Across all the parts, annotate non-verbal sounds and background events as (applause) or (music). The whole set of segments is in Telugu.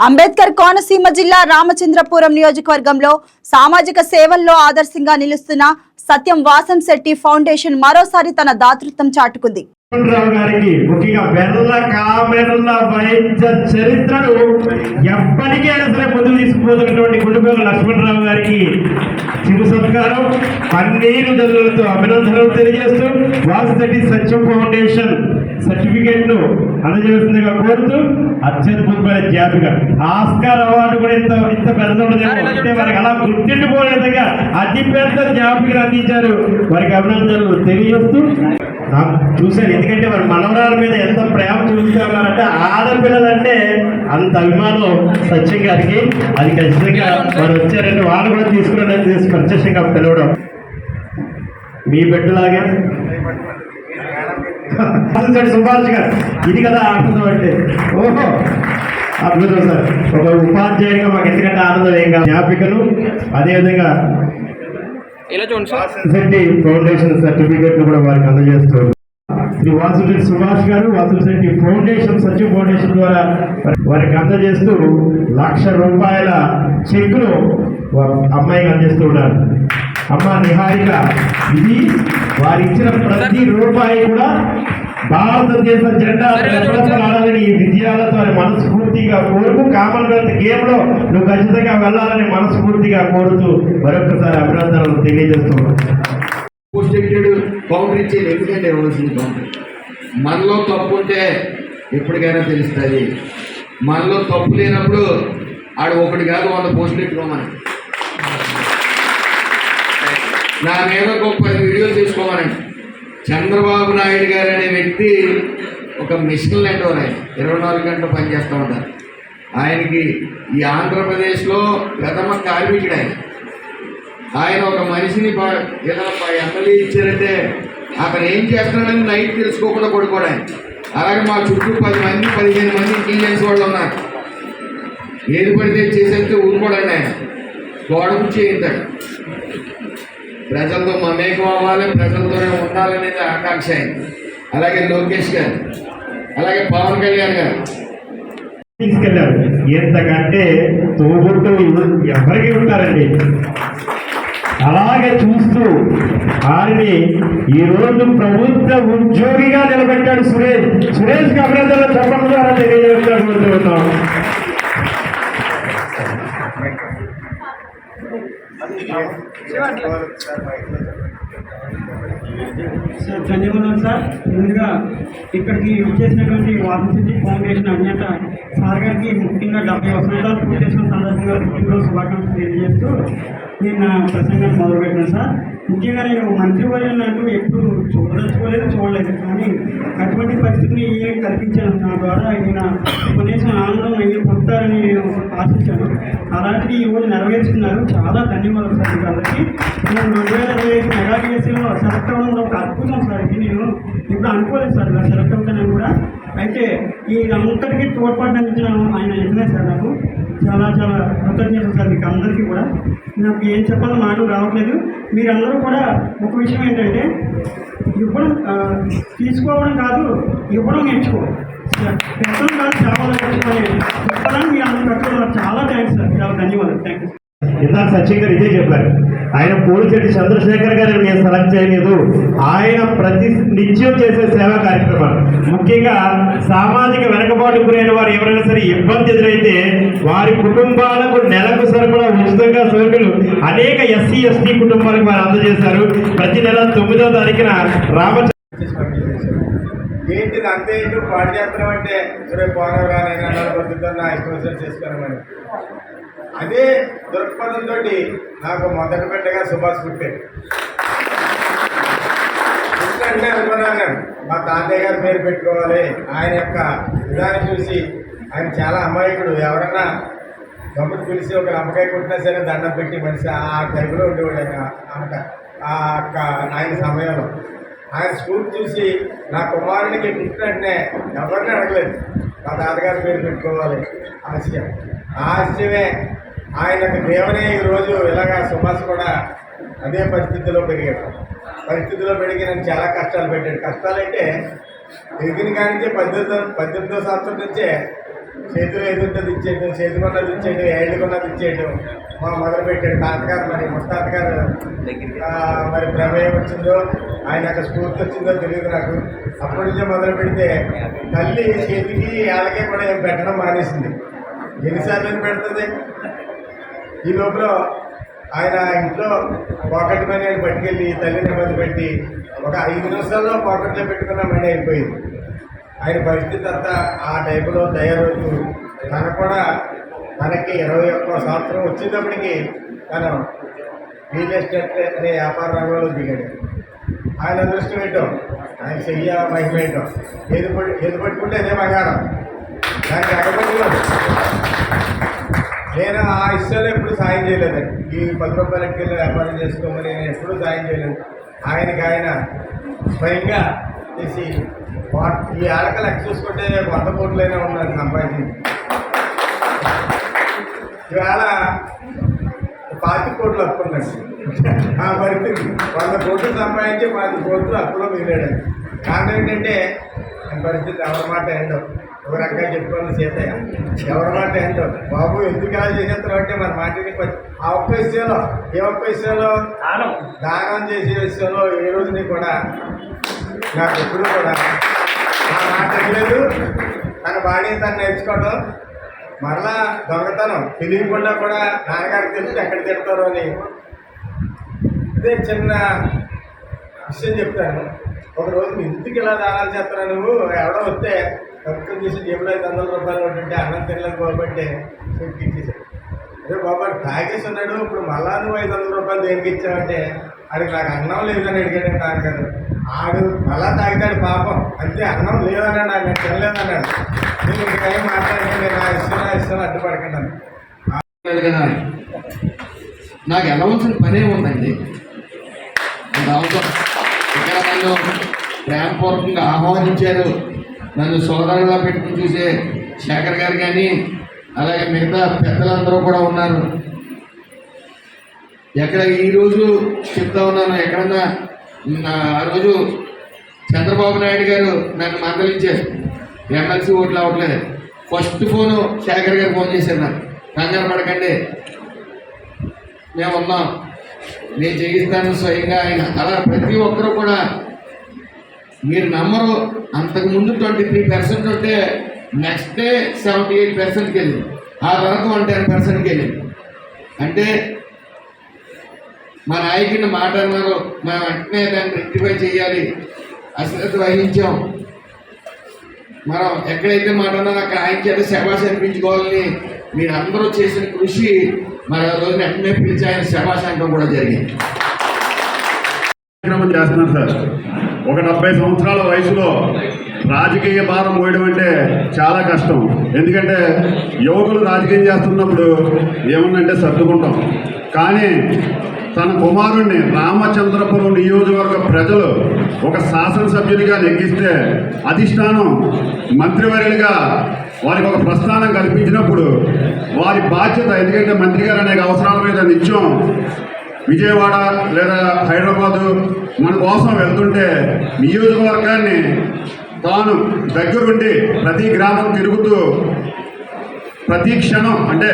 అంబేద్కర్ కోనసీమ జిల్లా రామచంద్రపురం నియోజకవర్గంలో సామాజిక సేవల్లో ఆదర్శంగా నిలుస్తున్న సత్యం వాసం శెట్టి ఫౌండేషన్ మరోసారి తన దాతృత్వం చాటుకుంది. సరే తీసుకుపోతున్నటువంటి లక్ష్మణరావు గారికి చిరు సత్కారం పన్నీరు జల్లులతో అభినందనలు తెలియజేస్తూ వాసుశెట్టి సత్యం ఫౌండేషన్ సర్టిఫికేట్ను అందజేస్తుందిగా కోరుతూ అత్యద్భుతమైన జ్ఞాపిక. ఆస్కార్ అవార్డు కూడా ఇంత ఇంత పెద్ద ఉండదేమో. అంటే వారికి అలా గుర్తిండిపోయే విధంగా అతి పెద్ద జ్ఞాపికను అందించారు. వారికి అభినందనలు తెలియజేస్తూ నాకు చూశాను ఎందుకంటే వారి మనవరాల మీద ఎంత ప్రేమ చూస్తున్నారంటే ఆడపిల్లలంటే అంత అభిమానం సత్యం గారికి. అది ఖచ్చితంగా వారు వచ్చారంటే వాళ్ళు కూడా తీసుకుని తీసి ప్రత్యక్షంగా పిలవడం. మీ బిడ్డలాగే చూడండి సుభాష్ గారు. ఇది కదా ఆనందం అంటే. ఓహో. అద్భుతం సార్ ఒక ఉపాధ్యాయుడిగా మాకు ఎందుకంటే ఆనందం ఏం కాదు. జ్ఞాపికను అదేవిధంగా శెట్టి ఫౌండేషన్ సర్టిఫికేట్ కూడా వారికి అందజేస్తారు శ్రీ వాసురెడ్డి సుభాష్ గారు వాసుశెట్టి ఫౌండేషన్ సచివ్ ఫౌండేషన్ ద్వారా వారికి అందజేస్తూ లక్ష రూపాయల చెక్కును అమ్మాయికి అందిస్తూ ఉన్నారు. అమ్మ నిహారిక ఇది వారు ఇచ్చిన ప్రతి రూపాయి కూడా భారతదేశ జెండా రెపరెపలాడాలని ఈ విజయాలతో మనస్ఫూర్తిగా కోరుకు కామన్వెల్త్ గేమ్లో నువ్వు ఖచ్చితంగా వెళ్ళాలని మనస్ఫూర్తిగా కోరుతూ మరొకసారి అభినందనలు తెలియజేస్తున్నాను. ఇచ్చేది ఎందుకంటే ఇవ్వాల్సింది మనలో తప్పు ఉంటే ఎప్పటికైనా తెలుస్తుంది. మనలో తప్పు లేనప్పుడు ఆడు ఒకటి కాదు వంద పోస్టులు పెట్టుకోమని. నా మీద గొప్ప వీడియోలు తీసుకోమనండి. చంద్రబాబు నాయుడు గారు అనే వ్యక్తి ఒక మిషన్ లాంటి ఆయన. ఇరవై నాలుగు గంటలు పనిచేస్తూ ఉంటారు. ఆయనకి ఈ ఆంధ్రప్రదేశ్లో ప్రథమ కార్మికుడు ఆయన. ఆయన ఒక మనిషిని బా- ఏదైనా ప- ఎమ్మెల్యే ఇచ్చారంటే అతను ఏం చేస్తున్నాడని నైట్ తెలుసుకోకుండా కొడుకోడు ఆయన. అలాగే మా చుట్టూ పది మంది పదిహేను మంది ఇంటెలిజెన్స్ వాళ్ళు ఉన్నారు. ఏది పడితే చేసేస్తే ఊరుకోడండి ఆయన. గోడకు చేయించాడు ప్రజలతో మమేకం అవ్వాలి ప్రజలతోనే ఉండాలనేది ఆకాంక్ష అలాగే లోకేష్ గారు అలాగే పవన్ కళ్యాణ్ గారు. తీసుకెళ్ళారు. ఎంతకంటే తోబుట్టు ఎవరికి ఉంటారండి? అలాగే చూస్తూ వారిని ఈ రోజు ప్రభుత్వ ఉద్యోగిగా నిలబెట్టాడు సురేష్. సురేష్ అభినందనలు చెప్పడం ద్వారా తెలియజేస్తున్నాం సార్ ధన్యవాదాలు సార్. ముందుగా ఇక్కడికి వచ్చేసినటువంటి వాసంతి ఫౌండేషన్ అధినేత సార్ గారికి ముఖ్యంగా డెబ్బై వసంతాలు పూర్తి చేసిన సందర్భంగా పుట్టినరోజు శుభాకాంక్షలు తెలియజేస్తూ నేను నా ప్రసంగం మొదలుపెట్టాను సార్. ముఖ్యంగా నేను మంత్రివర్యులు అంటూ ఎప్పుడు చూడదలుచుకోలేదు చూడలేదు. కానీ అటువంటి పరిస్థితిని ఏ కల్పించాను నా ద్వారా ఈయన కనీసం ఆనందం అయ్యి పొందుతారని నేను ఆశించాను. అలాంటిది ఈ నెరవేర్చుకున్నారు. చాలా ధన్యవాదాలు సార్ కాబట్టి నేను రెండు వేల ఇరవై ఐదు మెగా సెలెక్ట్ అవ్వడం ఒక అద్భుతం సార్ ఇది. నేను ఇప్పుడు అనుకోలేదు సార్ ఇలా సెలెక్ట్ అవుతానని కూడా. అయితే ఈ అంతటికీ తోడ్పాటు అందించిన ఆయన ఎంతనే సార్ నాకు. చాలా చాలా కృతజ్ఞతలు సార్ మీకు అందరికీ కూడా. నాకు ఏం చెప్పాలో మాటలు రావట్లేదు. మీరందరూ కూడా ఒక విషయం ఏంటంటే ఇవ్వడం తీసుకోవడం కాదు ఇవ్వడం నేర్చుకో. పెట్టడం కాదు చాలా నేర్చుకోవాలి. చెప్పడానికి మీ అందరూ పెట్టడం చాలా థ్యాంక్స్ సార్. చాలా ధన్యవాదాలు. థ్యాంక్ యూ ఇందాక సచిన్ గారు ఇదే చెప్పారు. ఆయన పోలిచెట్టి చంద్రశేఖర్ గారిని నేను సెలెక్ట్ చేయలేదు. ఆయన ప్రతి నిత్యం చేసే సేవా కార్యక్రమాలు ముఖ్యంగా సామాజిక వెనకబాటు గురైన వారు ఎవరైనా సరే ఇబ్బంది ఎదురైతే వారి కుటుంబాలకు నెలకు సరిపడా ఉచితంగా సరుకులు అనేక ఎస్సీ ఎస్టీ కుటుంబాలకు వారు అందజేశారు. ప్రతి నెల తొమ్మిదో తారీఖున రామ ఏంటిది? అంతే ఏంటి? పాడు అంటే రేపు పోనవరా నేను అన్నాడు పద్ధతితో నా ఇష్టం వచ్చినట్టు చేసుకోనమని అదే దృక్పథంతో నాకు మొదటి బిడ్డగా సుభాష్ పుట్టాడు ఎందుకంటే అనుకున్నాను మా తాతయ్య గారి పేరు పెట్టుకోవాలి. ఆయన యొక్క విధానం చూసి ఆయన చాలా అమాయకుడు. ఎవరన్నా గమ్మత్ పిలిచి ఒక అమ్మకాయ కొట్టినా సరే దండం పెట్టి మనిషి ఆ టైంలో ఉండేవాడు ఆయన. అమ్మక ఆ యొక్క ఆయన సమయంలో. ఆయన స్కూల్ చూసి నా కుమారునికి పుట్టినట్టునే ఎవరిని అడగలేదు. మా తాతగారి పేరు పెట్టుకోవాలి. ఆశయం ఆశయమే ఆయనకు దేవునే ఈరోజు ఇలాగా సుభాష్ కూడా అదే పరిస్థితిలో పెరిగాడు. పరిస్థితిలో పెరిగి నేను చాలా కష్టాలు పెట్టాడు. కష్టాలంటే ఎదిగిన కానించే పద్దెనిమిదో పద్దెనిమిదో సంవత్సరం నుంచే చేతిలో ఎదురున్నది ఇచ్చేయడం చేతికున్నది ఇచ్చేయడం ఏళ్ళకున్నది ఇచ్చేయడం మా మొదలు పెట్టాడు తాతగారు మరి ముత్తాతగారు ఆ, మరి ప్రమేయం వచ్చిందో ఆయన యొక్క స్ఫూర్తి వచ్చిందో తెలియదు నాకు. అప్పటి నుంచే మొదలు పెడితే తల్లి చేతికి వాళ్ళకే కూడా ఏం పెట్టడం మానేసింది. ఎన్నిసార్లు పెడుతుంది? ఈ లోపల ఆయన ఇంట్లో పాకెట్ మనీ పట్టుకెళ్ళి తల్లిని మంది పెట్టి ఒక ఐదు నిమిషాల్లో పాకెట్లో పెట్టుకున్న మనీ అయిపోయింది. ఆయన పరిస్థితి అంతా ఆ టైపులో తయారవుతూ తను కూడా తనకి ఇరవై ఒక్క సంవత్సరం వచ్చేటప్పటికి తను రియల్ ఎస్టేట్ అనే వ్యాపార రంగంలో దిగాడు. ఆయన అదృష్టం ఏంటో? ఆయన చెయ్య మహిమ ఏంటో? ఏది ఏది పట్టుకుంటే అదే బంగారం. దానికి అడగలేదు నేను ఆ ఇష్టాలు ఎప్పుడు సాయం చేయలేదండి ఈ పది రూపాయలకి వెళ్ళి వ్యాపారం చేసుకోమని నేను ఎప్పుడూ సాయం చేయలేదు. ఆయనకి ఆయన స్వయంగా చేసి ఈ ఆడక లెక్క చూసుకుంటే వంద కోట్లైనా ఉన్నారు సంపాదించింది ఇవాళ పాతి కోట్లు అప్పు ఉందండి ఆ పరిస్థితి. వంద కోట్లు సంపాదించి పాతి కోట్లు అప్పులో మిగిలాడు. కారణం ఏంటంటే పరిస్థితి ఎవరి మాట ఏంటో ఒక రకంగా చెప్పుకోవాలి సీతయ్య ఎవరి మాట ఏంటో బాబు ఎందుకు ఇలా చేసేస్తారు అంటే మన మాటని ఆ ఒక్క విషయంలో ఏ ఒక్క విషయంలో దానం చేసే విషయంలో ఏ రోజుని కూడా నాకు ఎప్పుడు కూడా నా మాట తెలియదు తన బాడీ తను నేర్చుకోవడం మరలా దొంగతనం. తెలియకుండా కూడా నాన్నగారికి తెలిసి ఎక్కడ తిడతారు అని. ఇదే చిన్న విషయం చెప్తాను. ఒక రోజు ఇంటికి ఇలా దానాలు చేస్తాను నువ్వు? ఎవడో వస్తే తక్కువ చేసి జేబులో ఐదు వందల రూపాయలు ఉంటుంటే అన్నం తినలేదు బాబట్టే ఇచ్చేసాడు అదే బాబా తాగేసి ఉన్నాడు. ఇప్పుడు మళ్ళా నువ్వు ఐదు వందల రూపాయలు దేనికి ఇచ్చావంటే? ఆడికి నాకు అన్నం లేదని అడిగాడు నాన్నగారు. ఆడు మళ్ళా తాగుతాడు పాపం. అంతే అన్నం లేదన్నాడు నాకు నేను తినలేదన్నాడు. నేను ఇంక ఏం మాట్లాడకండి నా ఇష్టం నా ఇష్టం అడ్డుపడకండి కదా. నాకు వెళ్ళవలసిన పనే ఉందండి. అవసరం ఇక్కడ నన్ను ప్రేమపూర్వకంగా ఆహ్వానించారు. నన్ను సోదరులా పెట్టుకుని చూసే శేఖర్ గారు కానీ అలాగే మిగతా పెద్దలందరూ కూడా ఉన్నారు. ఎక్కడ ఈరోజు చెప్తా ఉన్నాను ఎక్కడన్నా ఆ రోజు చంద్రబాబు నాయుడు గారు నన్ను మందలించారు. ఎమ్మెల్సీ ఓట్లు అవ్వట్లేదు. ఫస్ట్ ఫోను శేఖర్ గారు ఫోన్ చేశారు నాకు. కంగారు పడకండి. మేము ఉన్నాం నేను చేయిస్తాను స్వయంగా ఆయన. అలా ప్రతి ఒక్కరూ కూడా మీరు నమ్మరు. అంతకు ముందు ట్వంటీ త్రీ పర్సెంట్ ఉంటే నెక్స్ట్ డే సెవెంటీ ఎయిట్ పర్సెంట్కి వెళ్ళింది. ఆ తర్వాత వన్ టెన్ పర్సెంట్కి వెళ్ళింది. అంటే మా నాయకుడిని మాట అన్నారు. మేము వెంటనే దాన్ని రెక్టిఫై చేయాలి. అశ్రద్ధ వహించాం. మనం ఎక్కడైతే మాట అన్నారో అక్కడ ఆయన చేత శబాష్ అనిపించుకోవాలని మీరు అందరూ చేసిన కృషి మరి ఆ రోజున వెంటనే పిలిచి ఆయన శబాష్ కూడా జరిగింది. కార్యక్రమం చేస్తున్నారు సార్. ఒక డెబ్బై సంవత్సరాల వయసులో రాజకీయ భారం పోయడం అంటే చాలా కష్టం. ఎందుకంటే యువకులు రాజకీయం చేస్తున్నప్పుడు ఏమన్నంటే సర్దుకుంటాం. కానీ తన కుమారుణ్ణి రామచంద్రపురం నియోజకవర్గ ప్రజలు ఒక శాసనసభ్యునిగా నెగ్గిస్తే అధిష్టానం మంత్రివర్యులుగా వారికి ఒక ప్రస్థానం కల్పించినప్పుడు వారి బాధ్యత ఎందుకంటే మంత్రి గారు అనేక అవసరాల మీద నిత్యం విజయవాడ లేదా హైదరాబాదు మన కోసం వెళ్తుంటే నియోజకవర్గాన్ని తాను దగ్గరుండి ప్రతి గ్రామం తిరుగుతూ ప్రతి క్షణం అంటే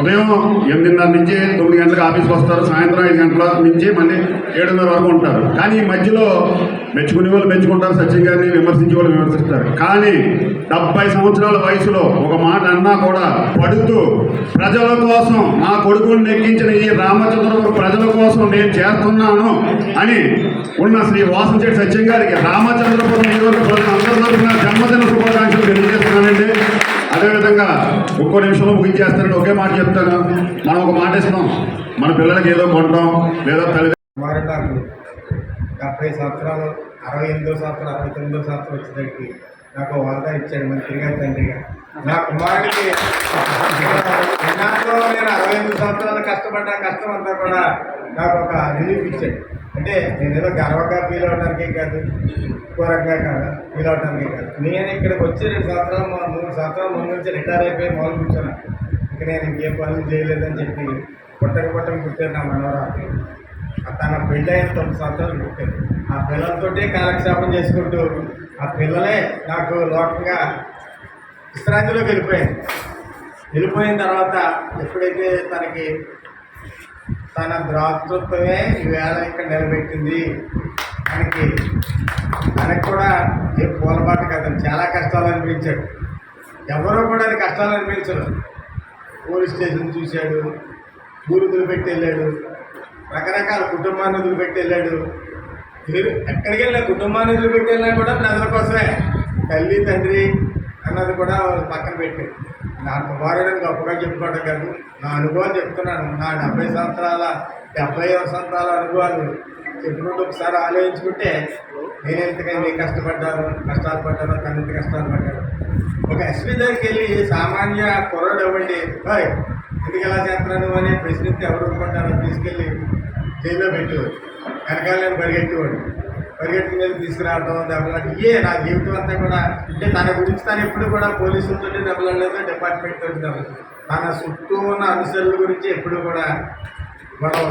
ఉదయం ఎనిమిదిన్నర నుంచి తొమ్మిది గంటలకు ఆఫీస్కి వస్తారు సాయంత్రం ఐదు గంటల నుంచి మళ్ళీ ఏడున్నర వరకు ఉంటారు. కానీ ఈ మధ్యలో మెచ్చుకునే వాళ్ళు మెచ్చుకుంటారు సచిన్ గారిని విమర్శించే వాళ్ళు విమర్శిస్తారు. కానీ డెబ్బై సంవత్సరాల వయసులో ఒక మాట అన్నా కూడా పడుతూ ప్రజల కోసం నా కొడుకుని నెగ్గించిన ఈ రామచంద్రపురం ప్రజల కోసం నేను చేస్తున్నాను అని ఉన్న శ్రీ వాసంశెట్టి సత్యం గారికి రామచంద్రపురం నియోజక ప్రజలందరి తరఫున జన్మదిన శుభాకాంక్షలు తెలియజేస్తున్నానండి. అదేవిధంగా ఒక్కో నిమిషంలో ముగించేస్తానండి. ఒకే మాట చెప్తాను. మనం ఒక మాట ఇస్తాం మన పిల్లలకి ఏదో కొంటాం. లేదా తల్లి డెబ్బై సంవత్సరాలు అరవై ఎనిమిదో సంవత్సరం అరవై తొమ్మిదో సంవత్సరం వచ్చేసరికి నాకు హోదా ఇచ్చాడు మంత్రిగా తండ్రిగా. నా కుమారుడికి (laughs) ఎన్నాళ్ళలో నేను అరవై ఎనిమిది సంవత్సరాలు కష్టపడ్డ కష్టం అంతా కూడా నాకు ఒక రిలీఫ్ ఇచ్చాడు. అంటే నేను ఏదో గర్వంగా ఫీల్ అవడానికే కాదు ఘోరంగా కాదు ఫీల్ అవడానికే కాదు. నేను ఇక్కడికి వచ్చి రెండు సంవత్సరాలు మూడు సంవత్సరాలు ముందు నుంచి రిటైర్ అయిపోయి మొదలు కూర్చున్నాను ఇక నేను ఇంకేం పనులు చేయలేదని చెప్పి పుట్టక పుట్టక కుట్టాను నా మనవరాలు. తన పెళ్ళి అయిన తొమ్మిది సంవత్సరాలు కుట్టాను ఆ పిల్లలతోటే కాలక్షేపం చేసుకుంటూ ఆ పిల్లలే నాకు లోకంగా విశ్రాంతిలోకి వెళ్ళిపోయాను వెళ్ళిపోయిన తర్వాత ఎప్పుడైతే తనకి తన ద్రాతృత్వమే ఈవేళ ఇక్కడ నిలబెట్టింది. మనకి మనకు కూడా ఏ పూలబాట కదండి చాలా కష్టాలు అనిపించాడు ఎవరో కూడా అది కష్టాలు అనిపించరు పోలీస్ స్టేషన్ చూశాడు. ఊరు వదిలిపెట్టి వెళ్ళాడు రకరకాల కుటుంబాన్ని వదిలిపెట్టి వెళ్ళాడు మీరు ఎక్కడికి వెళ్ళిన కుటుంబాన్ని వదిలిపెట్టి వెళ్ళినా కూడా ప్రజల కోసమే. తల్లి తండ్రి అన్నది కూడా పక్కన పెట్టాడు నా కుమారుడిని గొప్పగా చెప్పుకోవడం కాదు. నా అనుభవం చెప్తున్నాను. నా డెబ్బై సంవత్సరాల డెబ్బై సంవత్సరాల అనుభవాలు చెప్పుకుంటూ ఒకసారి ఆలోచించుకుంటే నేను ఎంతకైనా కష్టపడ్డాను కష్టాలు పడ్డాను తను ఎంత కష్టాలు పడ్డాను. ఒక ఎస్పీ దగ్గరికి వెళ్ళి సామాన్య కుర్రాడు ఇవ్వండి. బాయ్ ఎందుకు ఎలా చేస్తున్నాను అని ప్రశ్నిస్తే ఎవరు ఒప్పుకుంటారో తీసుకెళ్ళి జైల్లో పెట్టేవాడు. వెనకాలని నేను పరిగెట్టేవాడు పరిగెత్తి మీద తీసుకురావడం దెబ్బలాట ఇయే నా జీవితం అంతా కూడా. అంటే తన గురించి తను ఎప్పుడు కూడా పోలీసులతో దెబ్బలాడలేదు డిపార్ట్మెంట్ తోటి దెబ్బలు తన చుట్టూ ఉన్న అనుసరుల గురించి ఎప్పుడు కూడా గొడవ.